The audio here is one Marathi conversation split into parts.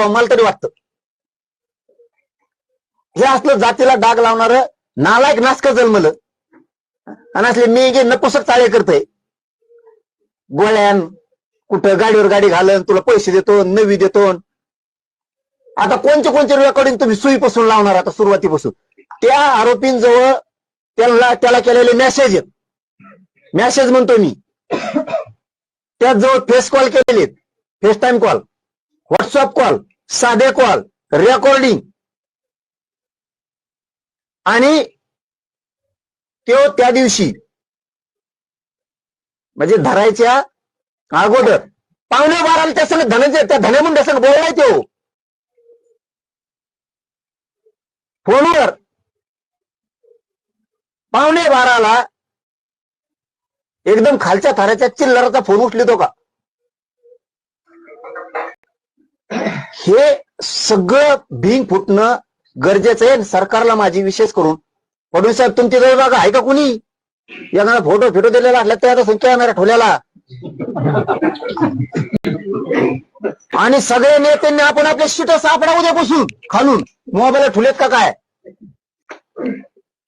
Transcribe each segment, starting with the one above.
करावं मला तरी वाटतं. हे असलं जातीला डाग लावणार नालायक नासक जन्मलं. आणि असले मी गे नपुसक चाळे करतय. गोळ्यान कुठं गाडीवर गाडी घालन तुला पैसे देतो नवी देतो आता कोणचे कोणचे रेकॉर्डिंग तुम्ही सुईपासून लावणार आता सुरुवातीपासून? त्या आरोपींजवळ त्याला त्याला केलेले मेसेज मेसेज म्हणतो मी. त्याजवळ फेस कॉल केलेले FaceTime call. WhatsApp call. साधे कॉल रेकॉर्डिंग आणि तो त्या दिवशी म्हणजे धरायच्या अगोदर. पाहुणे बाराला त्या संग धनाचे त्या धन्यामुंड्या संग बोललाय तो फोनवर. पाहुणे बाराला एकदम खालच्या थराच्या चिल्लराचा फोन उचलितो का? हे सगळं भिंग फुटणं गरजेचं आहे. सरकारला माझी विशेष करून. फडणवीस साहेब तुमच्या जवळ बघा आहे का कुणी? एखादा फोटो फिटो दिलेला असला त्याचा संख्या येणार ठेवलेला आणि सगळे नेत्यांनी आपण आपले शिट सापडा उद्यापासून खालून. मोबाईल ठुलेत का काय?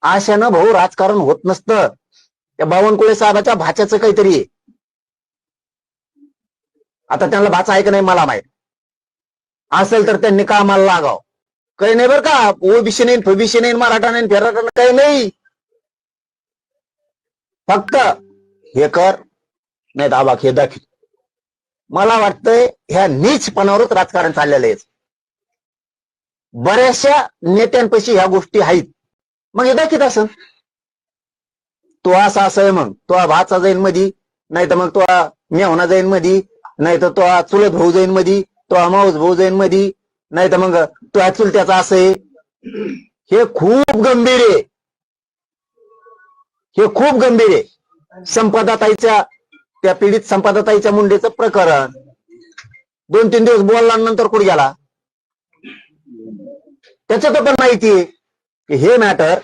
आशानं भाऊ राजकारण होत नसतं. त्या बावनकुळे साहेबाच्या भाच्याचं काहीतरी आहे. आता त्यांना भाचा आहे का नाही मला माहीत. असेल तर त्यांनी कामाला लागाव. काही नाही बरं का ओबीसी नाही फबीसी नाही मराठा नाही फेराटा काही नाही. फक्त हे कर नाही दाबा हे दाखव मला वाटतंय ह्या नीचपणावरच राजकारण चाललेलं आहे. बऱ्याचशा नेत्यांपैकी ह्या गोष्टी आहेत. मग हे दाखवत असं. तो असा असं आहे मग. तो भाचा जाईन मधी नाही तर मग तो मेहना जाईन मधी नाही तर तो चुलत भाऊ जाईन मधी. तो माऊस भाऊ जाईन मधी नाही तर मग तो चुलत्याचा असं आहे. हे खूप गंभीर आहे. हे खूप गंभीर आहे. संपदाताईच्या त्या पीडित संपदाताईच्या मुंडेचं प्रकरण. दोन तीन दिवस बोलला नंतर कुठे गेला? त्याच्यात पण माहिती आहे. की हे मॅटर